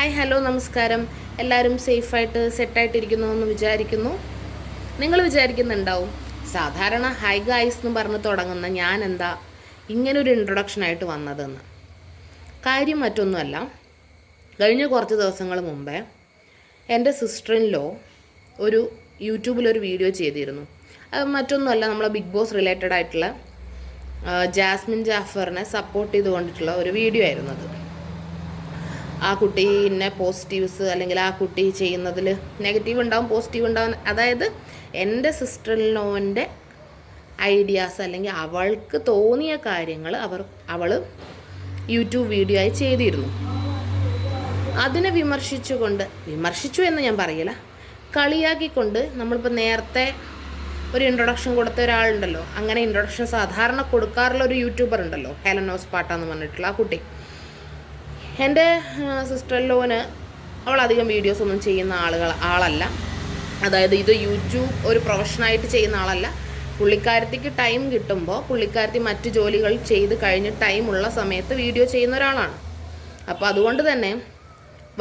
Hi hello നമസ്കാരം. എല്ലാവരും സേഫായിട്ട് സെറ്റായിട്ടിരിക്കുന്നു എന്ന് വിചാരിക്കുന്നു. നിങ്ങൾ വിചാരിക്കുന്നുണ്ടാവും സാധാരണ ഹൈ ഗായ്സ് എന്ന് പറഞ്ഞ് തുടങ്ങുന്ന ഞാൻ എന്താ ഇങ്ങനൊരു ഇൻട്രൊഡക്ഷനായിട്ട് വന്നതെന്ന്. കാര്യം മറ്റൊന്നുമല്ല കഴിഞ്ഞ കുറച്ച് ദിവസങ്ങൾ മുമ്പേ എന്റെ സിസ്റ്ററിൻ ലോ ഒരു യൂട്യൂബിലൊരു വീഡിയോ ചെയ്തിരുന്നു. അത് മറ്റൊന്നുമല്ല നമ്മളെ ബിഗ് ബോസ് റിലേറ്റഡ് ആയിട്ടുള്ള ജാസ്മിൻ ജാഫറിനെ സപ്പോർട്ട് ചെയ്തുകൊണ്ടിട്ടുള്ള ഒരു വീഡിയോ ആയിരുന്നു അത്. ആ കുട്ടി ഇന്ന പോസിറ്റീവ്സ് അല്ലെങ്കിൽ ആ കുട്ടി ചെയ്യുന്നതിൽ നെഗറ്റീവ് ഉണ്ടാവും പോസിറ്റീവ് ഉണ്ടാവും. അതായത് എന്റെ സിസ്റ്ററിനോന്റെ ഐഡിയാസ് അല്ലെങ്കിൽ അവൾക്ക് തോന്നിയ കാര്യങ്ങൾ അവർ അവൾ യൂട്യൂബ് വീഡിയോ ആയി ചെയ്തിരുന്നു. അതിനെ വിമർശിച്ചുകൊണ്ട് വിമർശിച്ചു എന്ന് ഞാൻ പറയില്ല കളിയാക്കിക്കൊണ്ട് നമ്മളിപ്പോൾ നേരത്തെ ഒരു ഇൻട്രൊഡക്ഷൻ കൊടുത്ത ഒരാളുണ്ടല്ലോ അങ്ങനെ ഇൻട്രൊഡക്ഷൻ സാധാരണ കൊടുക്കാറുള്ള ഒരു യൂട്യൂബർ ഉണ്ടല്ലോ ഹെലനോസ് പാട്ട എന്ന് പറഞ്ഞിട്ടുള്ള ആ കുട്ടി. എന്റെ സിസ്റ്റർ ലോന് അവളധികം വീഡിയോസ് ഒന്നും ചെയ്യുന്ന ആളുകൾ ആളല്ല. അതായത് ഇത് യൂട്യൂബ് ഒരു പ്രൊഫഷനായിട്ട് ചെയ്യുന്ന ആളല്ല. പുള്ളിക്കാരത്തിക്ക് ടൈം കിട്ടുമ്പോൾ പുള്ളിക്കാരത്തി മറ്റ് ജോലികൾ ചെയ്ത് കഴിഞ്ഞ് ടൈം ഉള്ള സമയത്ത് വീഡിയോ ചെയ്യുന്ന ഒരാളാണ്. അപ്പോൾ അതുകൊണ്ട് തന്നെ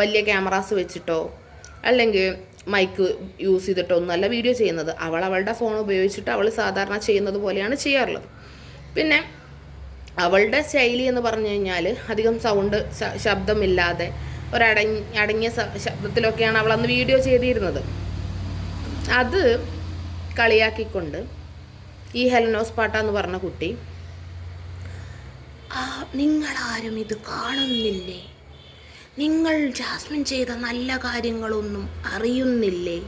വലിയ ക്യാമറാസ് വെച്ചിട്ടോ അല്ലെങ്കിൽ മൈക്ക് യൂസ് ചെയ്തിട്ടോ ഒന്നുമല്ല വീഡിയോ ചെയ്യുന്നത്. അവൾ അവളുടെ ഫോൺ ഉപയോഗിച്ചിട്ട് അവൾ സാധാരണ ചെയ്യുന്നത് പോലെയാണ് ചെയ്യാറുള്ളത്. പിന്നെ അവളുടെ ശൈലി എന്ന് പറഞ്ഞു കഴിഞ്ഞാൽ അധികം സൗണ്ട് ശബ്ദമില്ലാതെ ഒരടങ്ങി അടങ്ങിയ ശബ്ദത്തിലൊക്കെയാണ് അവൾ അന്ന് വീഡിയോ ചെയ്തിരുന്നത്. അത് കളിയാക്കിക്കൊണ്ട് ഈ ഹെലനോസ് പാട്ട എന്ന് പറഞ്ഞ കുട്ടി "ആ, നിങ്ങളാരും ഇത് കാണുന്നില്ലേ? നിങ്ങൾ ജാസ്മിൻ ചെയ്ത നല്ല കാര്യങ്ങളൊന്നും അറിയുന്നില്ലേ?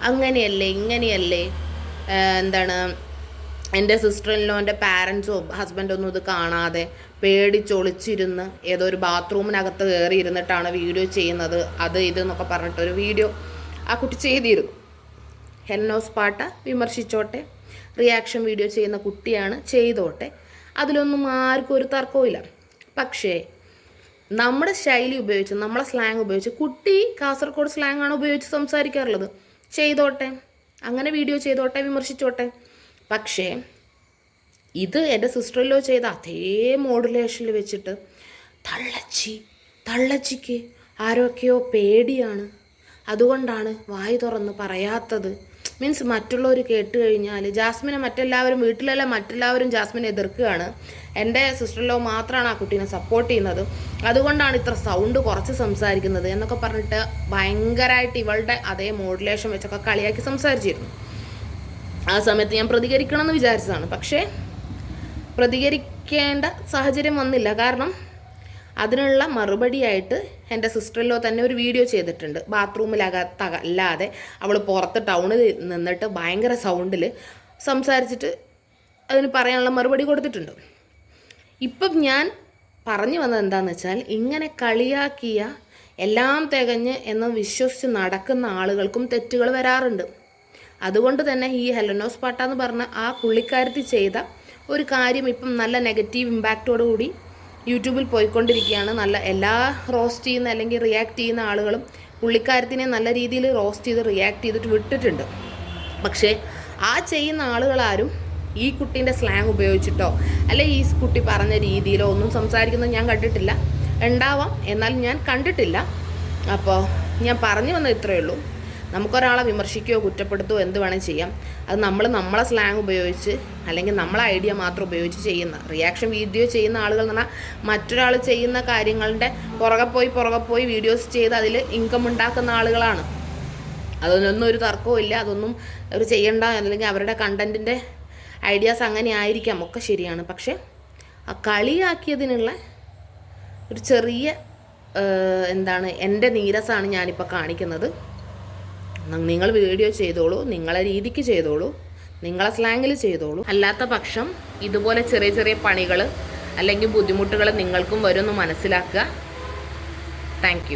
അങ്ങനെയല്ലേ ഇങ്ങനെയല്ലേ എന്താണ് എന്റെ സിസ്റ്ററിനോന്റെ പാരൻസോ ഹസ്ബൻഡോ ഒന്നും ഇത് കാണാതെ പേടിച്ചൊളിച്ചിരുന്ന് ഏതോ ഒരു ബാത്റൂമിനകത്ത് കയറി ഇരുന്നിട്ടാണ് വീഡിയോ ചെയ്യുന്നത്. അത് ഇത് എന്നൊക്കെ പറഞ്ഞിട്ടൊരു വീഡിയോ ആ കുട്ടി ചെയ്തിരുന്നു. ഹെൽനോസ് പാട്ട വിമർശിച്ചോട്ടെ റിയാക്ഷൻ വീഡിയോ ചെയ്യുന്ന കുട്ടിയാണ് ചെയ്തോട്ടെ അതിലൊന്നും ആർക്കും ഒരു തർക്കവുമില്ല പക്ഷേ നമ്മുടെ ശൈലി ഉപയോഗിച്ച് നമ്മളെ സ്ലാങ് ഉപയോഗിച്ച് കുട്ടി കാസർഗോഡ് സ്ലാങ് ആണ് ഉപയോഗിച്ച് സംസാരിക്കാറുള്ളത്. ചെയ്തോട്ടെ അങ്ങനെ വീഡിയോ ചെയ്തോട്ടെ വിമർശിച്ചോട്ടെ പക്ഷേ ഇത് എന്റെ സിസ്റ്ററിലോ ചെയ്ത അതേ മോഡുലേഷനിൽ വെച്ചിട്ട് തള്ളച്ചി തള്ളച്ചിക്ക് ആരൊക്കെയോ പേടിയാണ്. അതുകൊണ്ടാണ് വായി തുറന്ന് പറയാത്തത്. മീൻസ് മറ്റുള്ളവർ കേട്ട് കഴിഞ്ഞാൽ ജാസ്മിനെ മറ്റെല്ലാവരും വീട്ടിലല്ല മറ്റെല്ലാവരും ജാസ്മിനെ എതിർക്കുകയാണ്. എന്റെ സിസ്റ്ററിലോ മാത്രമാണ് ആ കുട്ടീനെ സപ്പോർട്ട് ചെയ്യുന്നത്. അതുകൊണ്ടാണ് ഇത്ര സൗണ്ട് കുറച്ച് സംസാരിക്കുന്നത് എന്നൊക്കെ പറഞ്ഞിട്ട് ഭയങ്കരമായിട്ട് ഇവളുടെ അതേ മോഡുലേഷൻ വെച്ചൊക്കെ കളിയാക്കി സംസാരിച്ചിരുന്നു. ആ സമയത്ത് ഞാൻ പ്രതികരിക്കണം എന്ന് വിചാരിച്ചതാണ്. പക്ഷേ പ്രതികരിക്കേണ്ട സാഹചര്യം വന്നില്ല. കാരണം അതിനുള്ള മറുപടിയായിട്ട് എന്റെ സിസ്റ്ററിലോ തന്നെ ഒരു വീഡിയോ ചെയ്തിട്ടുണ്ട്. ബാത്റൂമിലകത്ത അല്ലാതെ അവൾ പുറത്ത് ടൗണിൽ നിന്നിട്ട് ഭയങ്കര സൗണ്ടിൽ സംസാരിച്ചിട്ട് അതിന് പറയാനുള്ള മറുപടി കൊടുത്തിട്ടുണ്ട്. ഇപ്പം ഞാൻ പറഞ്ഞു വന്നത് എന്താണെന്ന് വെച്ചാൽ ഇങ്ങനെ കളിയാക്കിയ എല്ലാം തികഞ്ഞ് എന്ന് വിശ്വസിച്ച് നടക്കുന്ന ആളുകൾക്കും തെറ്റുകൾ വരാറുണ്ട്. അതുകൊണ്ട് തന്നെ ഈ ഹെലനോസ് പാട്ട എന്ന് പറഞ്ഞ ആ പുള്ളിക്കാരത്തി ചെയ്ത ഒരു കാര്യം ഇപ്പം നല്ല നെഗറ്റീവ് ഇമ്പാക്റ്റോടു കൂടി യൂട്യൂബിൽ പോയിക്കൊണ്ടിരിക്കുകയാണ്. നല്ല എല്ലാ റോസ്റ്റ് ചെയ്യുന്ന അല്ലെങ്കിൽ റിയാക്ട് ചെയ്യുന്ന ആളുകളും പുള്ളിക്കാരത്തിനെ നല്ല രീതിയിൽ റോസ്റ്റ് ചെയ്ത് റിയാക്ട് ചെയ്തിട്ട് വിട്ടിട്ടുണ്ട്. പക്ഷേ ആ ചെയ്യുന്ന ആളുകളാരും ഈ കുട്ടീന്റെ സ്ലാങ് ഉപയോഗിച്ചിട്ടോ അല്ലെ ഈ കുട്ടി പറഞ്ഞ രീതിയിലോ ഒന്നും സംസാരിക്കുന്നത് ഞാൻ കണ്ടിട്ടില്ല. ഉണ്ടാവാം എന്നാൽ ഞാൻ കണ്ടിട്ടില്ല. അപ്പോൾ ഞാൻ പറഞ്ഞു വന്നത് ഇത്രയേ ഉള്ളൂ. നമുക്കൊരാളെ വിമർശിക്കുകയോ കുറ്റപ്പെടുത്തുകയോ എന്ത് വേണേൽ ചെയ്യാം. അത് നമ്മൾ നമ്മളെ സ്ലാങ് ഉപയോഗിച്ച് അല്ലെങ്കിൽ നമ്മളെ ഐഡിയ മാത്രം ഉപയോഗിച്ച് ചെയ്യുന്ന റിയാക്ഷൻ വീഡിയോ ചെയ്യുന്ന ആളുകൾ എന്ന് പറഞ്ഞാൽ മറ്റൊരാൾ ചെയ്യുന്ന കാര്യങ്ങളുടെ പുറകെ പോയി പുറകെ പോയി വീഡിയോസ് ചെയ്ത് അതിൽ ഇൻകം ഉണ്ടാക്കുന്ന ആളുകളാണ്. അതൊന്നും ഒരു തർക്കവും ഇല്ല. അതൊന്നും അവർ ചെയ്യണ്ട. അല്ലെങ്കിൽ അവരുടെ കണ്ടന്റിന്റെ ഐഡിയാസ് അങ്ങനെ ആയിരിക്കാം. ഒക്കെ ശരിയാണ്. പക്ഷേ ആ കളിയാക്കിയതിനുള്ള ഒരു ചെറിയ എന്താണ് എന്റെ നീരസാണ് ഞാനിപ്പോൾ കാണിക്കുന്നത്. നിങ്ങൾ വീഡിയോ ചെയ്തോളൂ നിങ്ങളെ രീതിക്ക് ചെയ്തോളൂ നിങ്ങളെ സ്ലാങ്ങിൽ ചെയ്തോളൂ. അല്ലാത്ത പക്ഷം ഇതുപോലെ ചെറിയ ചെറിയ പണികൾ അല്ലെങ്കിൽ ബുദ്ധിമുട്ടുകൾ നിങ്ങൾക്കും വരുമെന്ന് മനസ്സിലാക്കുക. താങ്ക്